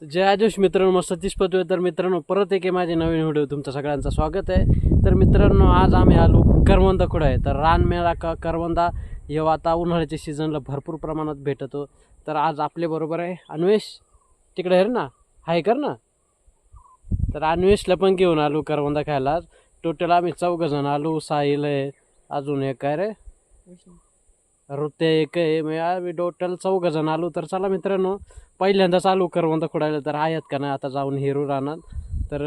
जय आदेश मित्रांनो सतीश पतवे तर मित्रांनो परत एक आहे माझे नवीन व्हिडिओ. तुमचं सगळ्यांचं स्वागत आहे. तर मित्रांनो आज आम्ही आलो करवंदा कुठं आहे? तर रानमेळा का करवंदा. हे आता उन्हाळ्याच्या सीझनला भरपूर प्रमाणात भेटतो. तर आज आपल्याबरोबर आहे अन्वेष. तिकडे आहे ना? हाय कर ना? तर अन्वेषला पण घेऊन आलो करवंदा खायला. टोटल आम्ही चौघ जण आलो. साहिल आहे अजून एक काय रे. ऋत्या एक आहे. म्हणजे आम्ही टोटल चौघ जण आलो. तर चला मित्रांनो पहिल्यांदा चालू करवंद खोडायला तर आहेत का नाही आता जाऊन हिरू राहणार तर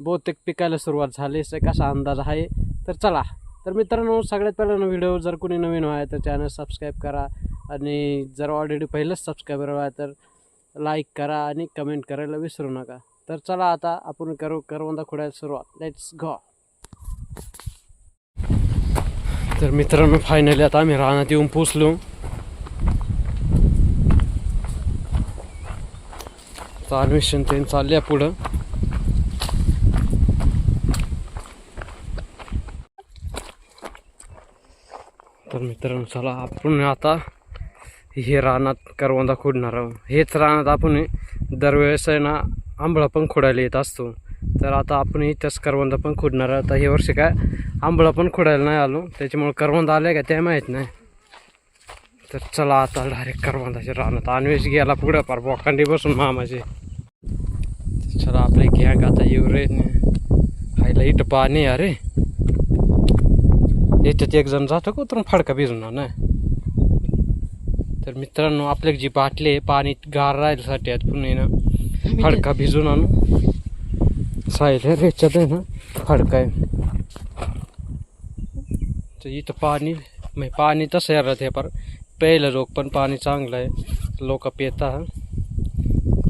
बहुतेक पिकायला सुरुवात झाली असं कसा अंदाज आहे. तर चला तर मित्रांनो सगळ्यात पहिल्यांदा व्हिडिओ जर कोणी नवीन व्हाय तर चॅनल सबस्क्राईब करा. आणि जर ऑलरेडी पहिलंच सबस्क्रायबर व्हाय तर लाईक करा आणि कमेंट करायला विसरू नका. तर चला आता आपण करू करवंदा खोडायला सुरुवात. लेट्स गो तर मित्रांनो फायनली आता आम्ही रानात येऊन पोचलो. ॲडमिशन ते चालल्या पुढं. तर मित्रांनो चला आपण आता हे रानात करवंदा खोडणार आहोत. हेच रानात आपण दरवेळेस आहे ना आंबळा पण खोडायला येत असतो. तर आता आपण इथंच करवंदा पण खोडणार आहोत. आता हे वर्षी काय आंबळा पण खोडायला नाही आलो. त्याच्यामुळे करवंदा आले का ते माहीत नाही. तर चला आता डायरेक्ट करवंदाच्या रानात. अन्वेष गेला पुढं पार. बोकांडी बसून मामाचे. चला आपले गॅंग आता येऊ रे. खायला इथं पाणी अरे याच्यात एक जण जातो का उतरून फडका भिजून ना तर मित्रांनो आपल्या जी बाटली आहे पाणी गार राहायसाठी आहेत पुन्हा ना फडका भिजून आणू. सायला रेच्यात आहे ना फडका आहे. तर इथं पाणी म्हणजे पाणी तसं यार ते पर. प्यायला लोक पण पाणी चांगलं आहे. लोक पिता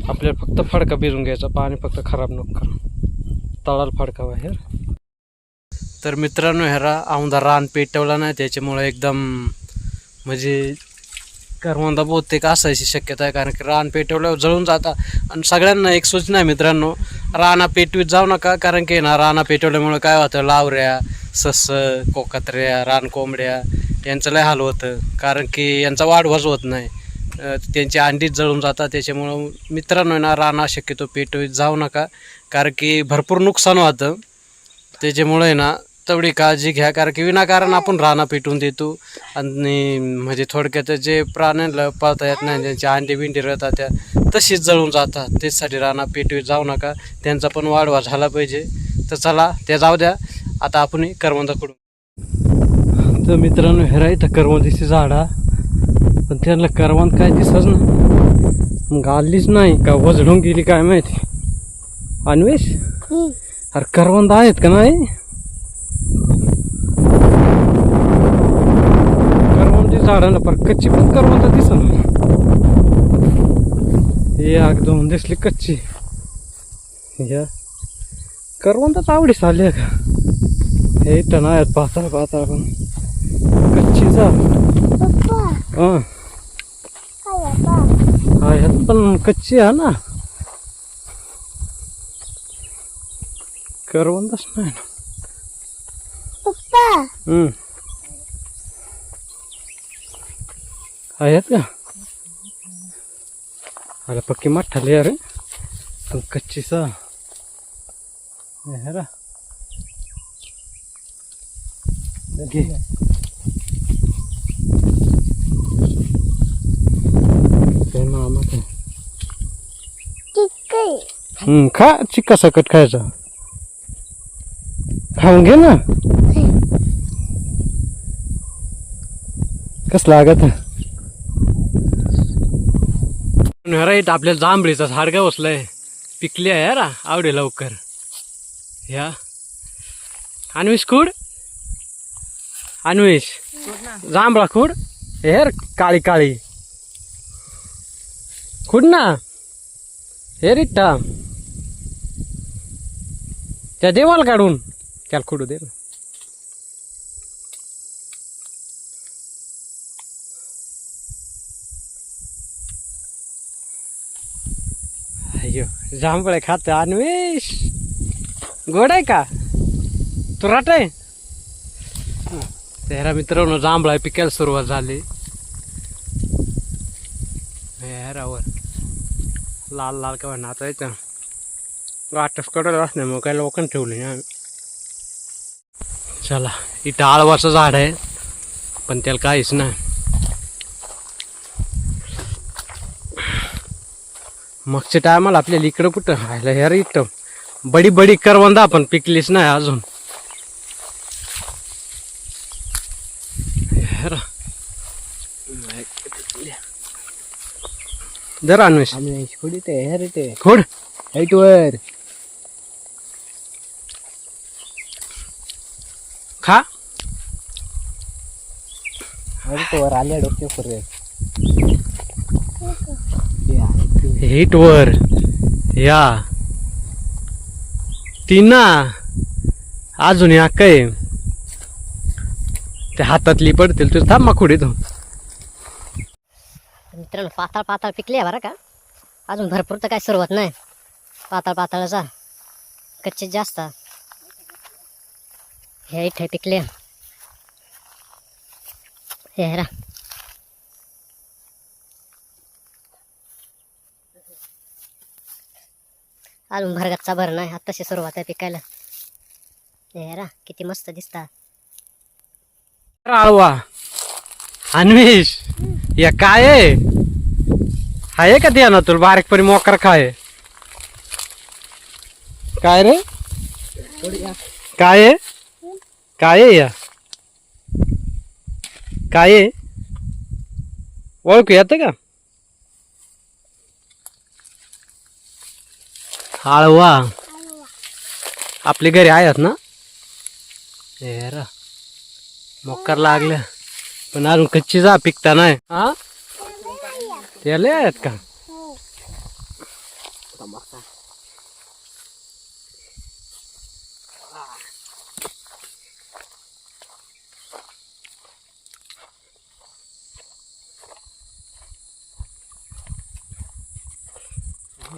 आपल्याला फक्त फडका भिजून घ्यायचा. पाणी फक्त खराब नको करा. तळाला फडका बाहेर. तर मित्रांनो ह्याला औंधा रान पेटवला नाही. त्याच्यामुळं एकदम म्हणजे करवंदा बहुतेक असायची शक्यता आहे. कारण की रान पेटवल्यावर जळून जाता. आणि सगळ्यांना एक सूचना आहे मित्रांनो राना पेटवीत जाऊ नका. कारण की ना राना पेटवल्यामुळे काय होतं? लावऱ्या सस कोकात्र्या रान कोंबड्या यांचं लय हाल होतं. कारण की यांचा वाढवाच होत नाही. त्यांची अंडीच जळून जातात. त्याच्यामुळं मित्रांनो आहे ना राना शक्यतो पेटवीत जाऊ नका. कारण की भरपूर नुकसान होतं. त्याच्यामुळे ना तेवढी काळजी घ्या. कारण की विनाकारण आपण राना पेटून देतो. आणि म्हणजे थोडक्यात जे प्राण्यांना पाळता येत नाही त्यांची अंडी बिंडी राहतात त्या तशीच जळून जातात. त्याचसाठी राना पेटवीत जाऊ नका. त्यांचा पण वाढवा झाला पाहिजे. तर चला त्या जाऊ द्या. आता आपण करवंदाकडून तर मित्रांनो हेरा इथं करवंदीची झाडा. पण त्यांना करवंद काय दिसच ना मग आलीच नाही का? वजडून गेली काय माहिती? अन्वेष? अरे करवंद आहेत का नाही? करवंदी झाडाला पर कच्ची पण करवंद दिसत हे एकदम दिसली कच्ची. या करवंदाच आवडीस आली का? हे इथं नाही आहेत पाताळ पाताळ पण. कच्ची जा पप्पा हा काय पप्पा हा ह्यात पण कच्ची आहे ना करवंदच नाही ना पप्पा हम्म आहेत का अरे पक्की मठाली अरे पण कच्ची सा हेरा घे काय मामा काय किती हम्म खा चिक्का सकट खायचा. खाऊन घे ना. कस लागत? राईट आपल्याला जांभळीचा झाड बसलाय. पिकली आहे यार आवडे लवकर. या अन्विष खूड? अन्विष. जांभळा खूड? हेर काळी काळी. खूड ना. हे रिट्टा त्या देवाला काढून त्याला खोडू दे ना. अय्यो जांभळे खात अन्वेष. गोड आहे का? तू राट आहे? तेरा मित्रांनो जांभळा पिकायला सुरुवात झाली. हेरावर लाल लाल काय नाचा येतं गाठच कडल असल्यामुळे काही लोकांनी ठेवले नाही आम्ही. चला इथं आळवाचं झाड आहे पण त्याला काहीच नाही. मागच्या टायमाला आपल्याला इकडं कुठं राहिलं ह्या रे इथं. बडी बडी करवंदा पण पिकलीच नाही अजून. हेरा. जरा हे खोड. हाईट वर. खा वर आल्या डोक्यावर हिट वर. या. तीना. अजून या काय? ते हातातली पडतील तुझं थांब माखुडी तू. मित्रांनो पाताळ पाताळ पिकली आहे बरं का? अजून भरपूर तर काय सुरुवात नाही. पाताळ पाताळाचा. कच्चे जास्त. हे इथे पिकले हे हेरा. अजून भरगतचा भर नाही आत्ताशी सुरुवात आहे पिकायला. हे हेरा किती मस्त दिसता. आळवा अन्वेष या काय आहे? का ते ना तुला बारीकपणी मोकर काय काय रे? काय आहे? काय आहे या? काय आहे? ओळखू येतं का? आळवा आपले घरी आहेत ना? हे रा मोकार लागल्या. पण अजून कच्ची जा पिकता नाही. हा? त्याला आहेत का?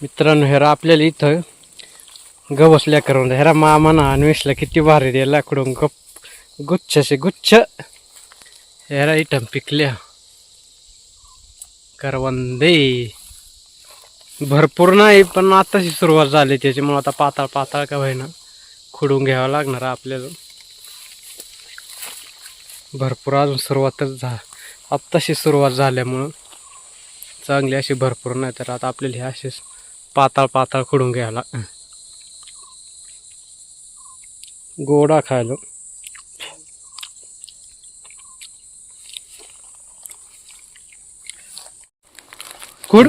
मित्रांनो हेरा आपल्याला इथं गवसल्या करून हेरा मामाना अन्वेषला किती भारी दे लाकडून गप गुच्छसे गुच्छ. हेरा इथं पिकल्या. करवंदे. भरपूर नाही पण आताशी सुरुवात झाली त्याच्यामुळे आता पाताळ पाताळ का होईना खुडून घ्यावं लागणार आपल्याला. भरपूर अजून सुरुवातच झा आत्ताशी सुरुवात झाल्यामुळं चांगली अशी भरपूर नाही तर आता आपल्याला हे असेच पाताळ पाताळ खुडून घ्यायला. गोडा खायला. कुड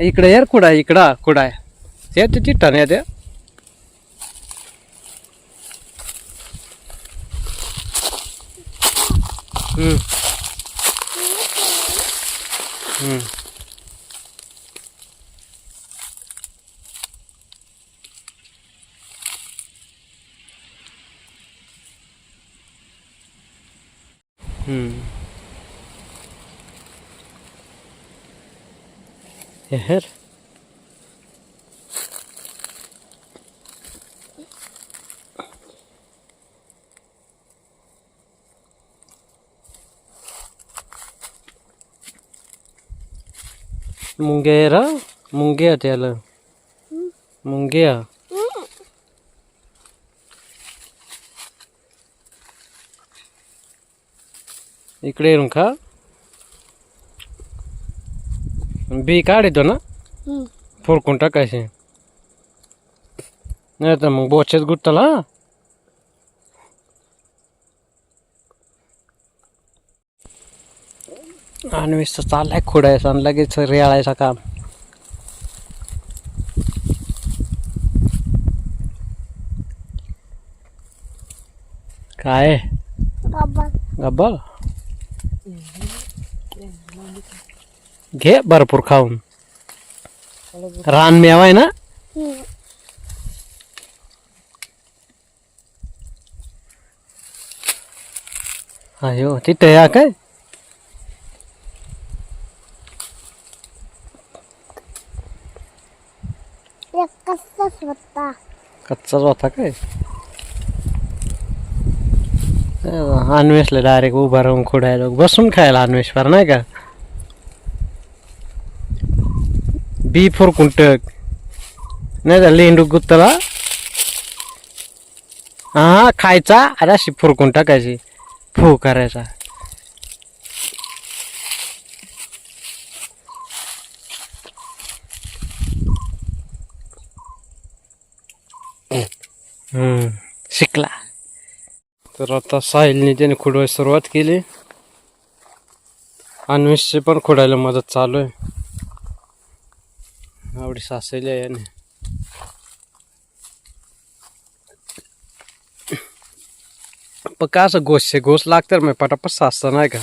इकडे यार कुडा इकडा कुडा आहे. ते चिठ्ठा नाही ते हम्म हम्म हम्म Eher. मुंगेरा मुंग्या त्याला मुंग्या इकडे येऊन खा बी काढतो ना हम्म. फोडकून टाकायचे नाही तर मग बोचेच गुत्तला आणि वीस चाललाय खोडायचा आणि लगेच रेळायचा काम. काय? बाबा गब्बल घे भरपूर खाऊन. रान मेवा आहे ना? हम्म. अयो तिथे या काय एक कसाच होता कच्चाच होता काय? अन्वेषला डायरेक्ट उभा राहून खोडायला बसून खायला अन्वेषवर नाही का? बी फोर कुंटक. नाही का लेंडू गुत्तला. हा खायचा अरे अशी फुरकून टाकायची फू करायचा हम्म शिकला तर आता साहिलने त्याने खुडवायला सुरुवात केली. अन्वेषची पण खोडायला मदत चालू आहे. आवडी सासेली आहे याने. पण का असं गोष्ट गोष्ट लागतं मी पटापट साचतं नाही का?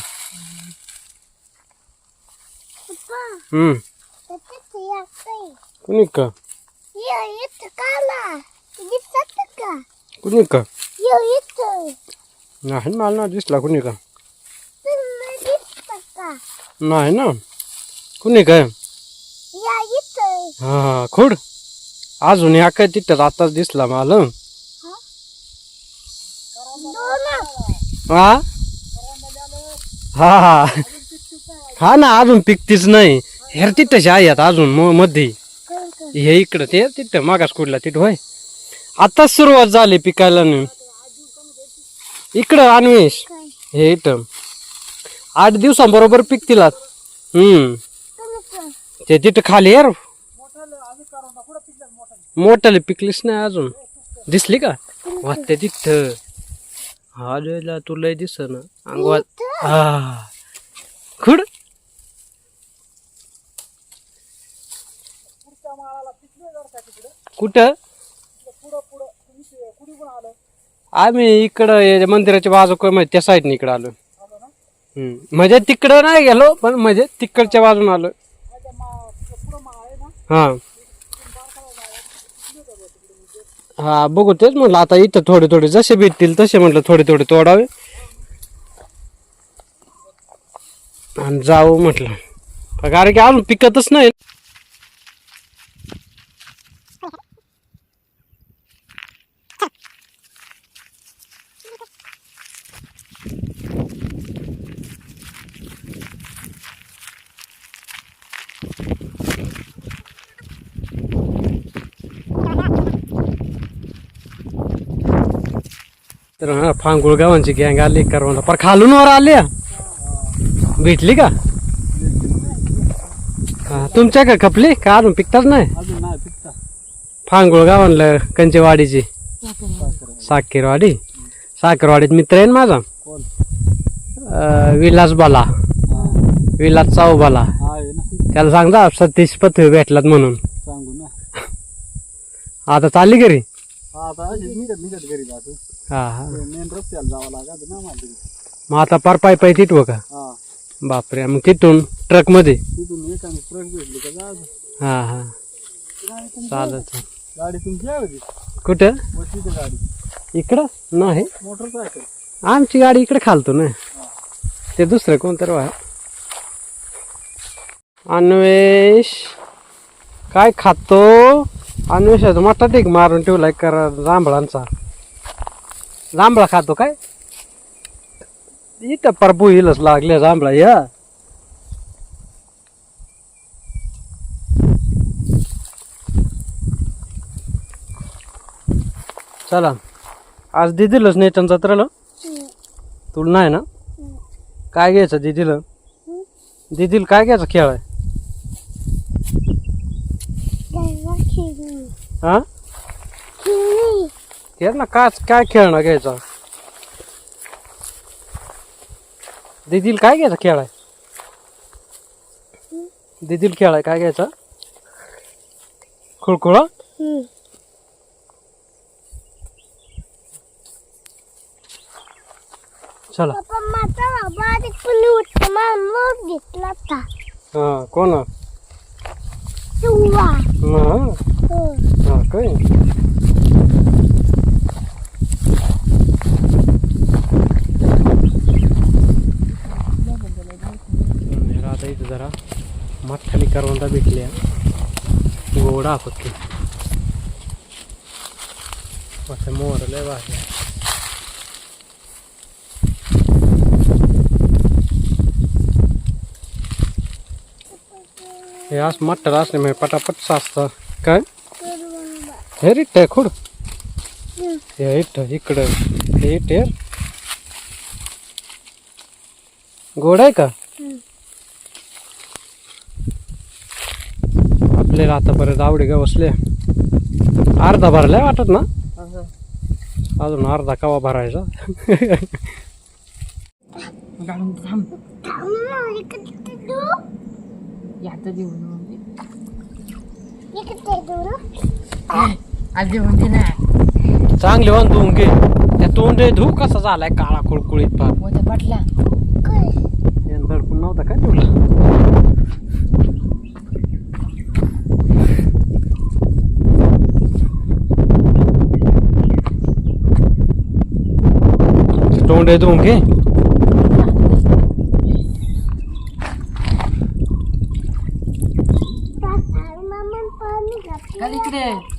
हम्म. कुणी का? कुणी का? नाही मला ना दिसला कुणी का? नाही ना. कुणी काय? हा खोड. अजून या काय तिथं आताच दिसला मला. हा? हा? हा ना अजून पिकतीच नाही. हेर तिथंच आहे आता अजून मध्ये. हे इकडं ते तिथं मागास कुठला तिथं होय. आताच सुरुवात झाली पिकायला नाही इकडं अन्वेष हे इथं. आठ दिवसांबरोबर पिकतील आज. हम्म. ते तिथं खाली यार मोठाले पिकलीस नाही अजून. दिसली का? वाटते तिथं. हा लेला तुला दिस ना अंगवात हा खुड. कुठं? आम्ही इकडं या मंदिराच्या बाजू म्हणजे त्या साईडने इकडं आलो हम्म. म्हणजे तिकडं नाही गेलो पण म्हणजे तिकडच्या बाजून आलो हा. हा बघू तेच म्हटलं आता इथं थोडे थोडे जसे भेटतील तसे म्हटलं थोडे थोडे तोडावे. आणि जाऊ म्हटलं. कारण की अजून पिकतच नाही. तर हा फांगुळ गावांची गँग आली करवंदा पर खालून वर आली. भेटली का? हा, तुमच्या का खपली? का अजून पिकताच नाही? अजून नाही पिकता फांगुळ गावांना कंचेवाडीची. साकेरवाडी साखरवाडीत मित्र आहे ना माझा? विलास बाला. विलास चाऊबाला त्याला सांगता सतीश पथवे भेटलात म्हणून. आता चालली घरी? आता अशीच निघत निघत घरी जातो. हा हा. मेन रस्त्याला जावं लागत ना माझं मग आता पार पाय पाय तिथव का? हा. बापरे मग तिथून ट्रकमध्ये तिथून एकाने ट्रक भेटली का हा हा. चालत गाडी तुमची आहे होती कुठं? गाडी. इकडं? नाही. मोटरसायकल. आमची गाडी इकडे खालतो ना. ते दुसरं कोणतरी आहे अन्वेष काय खातो? अन्वेषाचा मोठा ढीग मारून ठेवलाय करा जांभळांचा. जांभळा खातो काय? इथं परबू हिलच लागले जांभळा या. चला. आज दिदीलच नेटन जत्रेला? तुला नाही ना? काय घ्यायचं दिदीला? दिदीला काय घ्यायचं खेळ आहे? हा? खेळ ना काय काय खेळणं घ्यायचं? दिदीला काय घ्यायचं खेळ आहे दिदीला खेळ आहे काय घ्यायचं? खुळखुळा? चला. हा कोण? हो. तुवा आता इथं जरा. मठ्ठाली करवंदा भेटल्या. गोडा फक्त आता मोर लय भारी हे असं मटर असले पटापट साचतं काय? हे रिट आहे खुड. हे. इट इकडं. हे इट आहे गोड आहे का? आपल्याला आतापर्यंत आवडी का बसले अर्धा भरलाय वाटत ना? अजून अर्धा कवा भरायचा? यात देऊन इकडे दू आज जेवण चांगले वन धुवून घे. त्या तोंड धू कसा झालाय काळा कुळकुळीत फार. मोठ्या पाटला यानं दडपून नव्हता काय तुला तोंड धुवून घे. खाली इकडे.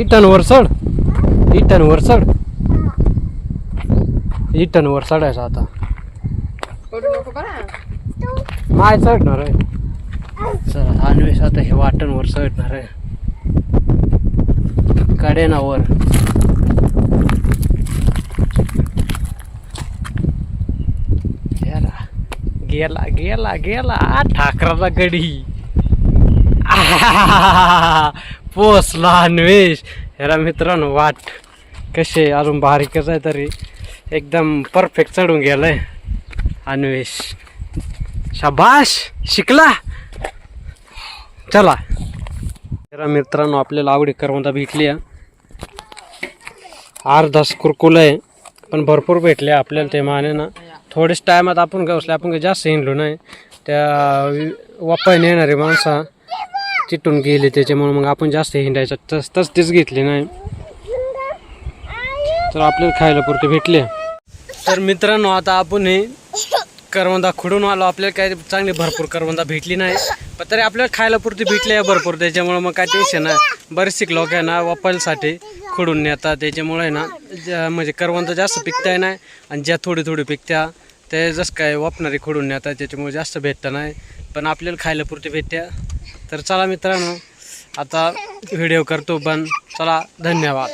इटन वर चढ. इटन वर चढ. इटन वर चढायचं आता. माय चढणार आहे. चला अन्वेष आता हे वाटणवर चढणार आहे. कडेनावर गेला गेला गेला गेला. ठाकराचा गडी. पोचला अन्वेष. ह्याला मित्रांनो वाट कसे अजून बारीकच आहे तरी. एकदम परफेक्ट चढून गेलाय अन्वेष. शाबाश शिकला? चला. जरा मित्रांनो आपल्याला आवडी करवंदा भेटली आहे. अर्धाच कुरकुल आहे पण भरपूर भेटले आपल्याला ते माने ना थोडेच टायमात आपण गवसले आपण काही जास्त हिंडलो नाही. त्या वापायने येणारी माणसा चिटून गेली त्याच्यामुळे मग आपण जास्त हिंडायचं तस तस तेच घेतले नाही. तर आपल्याला खायला पुरते भेटले. तर मित्रांनो आता आपण हे करवंदा खुडून आलो. आपल्याला काय चांगली भरपूर करवंदा भेटली नाही. पण तरी आपल्याला खायला पुरती भेटली आहे भरपूर. त्याच्यामुळे मग काय टेन्शन नाही. बरेचसे लोक आहे ना वापरसाठी खुडून नेतात. त्याच्यामुळे ना ज्या- म्हणजे करवंदा जास्त पिकताय नाही. आणि ज्या थोडी थोडी पिकत्या ते जसं काय वापणारी खुडून आता त्याच्यामुळे जास्त भेटतं नाही. पण आपल्याला खायला पुरती भेटत्या तर चला मित्रांनो आता व्हिडिओ करतो बंद चला धन्यवाद.